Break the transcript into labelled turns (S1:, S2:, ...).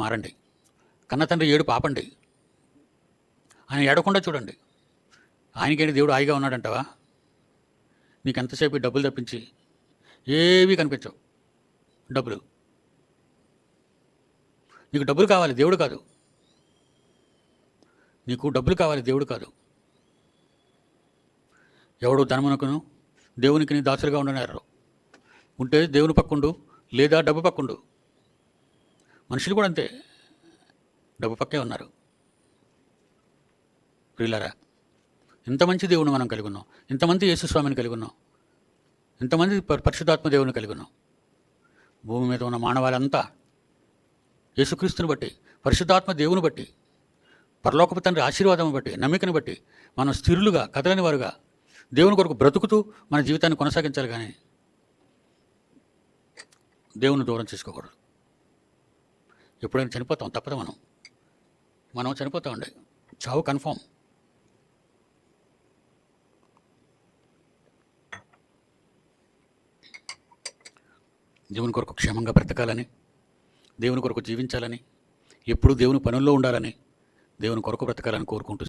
S1: మారండి. కన్నతండ్రి ఏడు పాపండి. ఆయన ఏడకుండా చూడండి. ఆయనకేంటి దేవుడు హాయిగా ఉన్నాడంటావా? నీకు ఎంతసేపు డబ్బులు తప్పించి ఏవి కనిపించవు. డబ్బులు. నీకు డబ్బులు కావాలి దేవుడు కాదు. నీకు డబ్బులు కావాలి దేవుడు కాదు. ఎవడు ధనమునకును దేవునికి నీ దాసులుగా ఉండనేరు. ఉంటే దేవుని పక్కుండు లేదా డబ్బు పక్కుండు. మనుషులు కూడా అంతే. డబ్బు పక్కే ఉన్నారు. ప్రియులరా ఇంత మంచి దేవుని మనం కలిగి ఉన్నాం ఇంతమంది యేసుస్వామిని కలిగి ఉన్నాం ఇంతమంది పరిశుద్ధాత్మ దేవుని కలిగి ఉన్నాం భూమి మీద ఉన్న మానవాళంతా యేసుక్రీస్తుని బట్టి పరిశుద్ధాత్మ దేవుని బట్టి పరలోకపు తండ్రి ఆశీర్వాదం బట్టి నమ్మికను బట్టి మనం స్థిరులుగా కదలని వారుగా దేవుని కొరకు బ్రతుకుతూ మన జీవితాన్ని కొనసాగించాలి కానీ దేవుని దూరం చేసుకోకూడదు. ఎప్పుడైనా చనిపోతాం తప్పదు మనం. మనం చనిపోతామండి చావు కన్ఫామ్. దేవుని కొరకు క్షేమంగా బ్రతకాలని దేవుని కొరకు జీవించాలని ఎప్పుడూ దేవుని పనుల్లో ఉండాలని దేవుని కొరకు బ్రతకాలని కోరుకుంటూ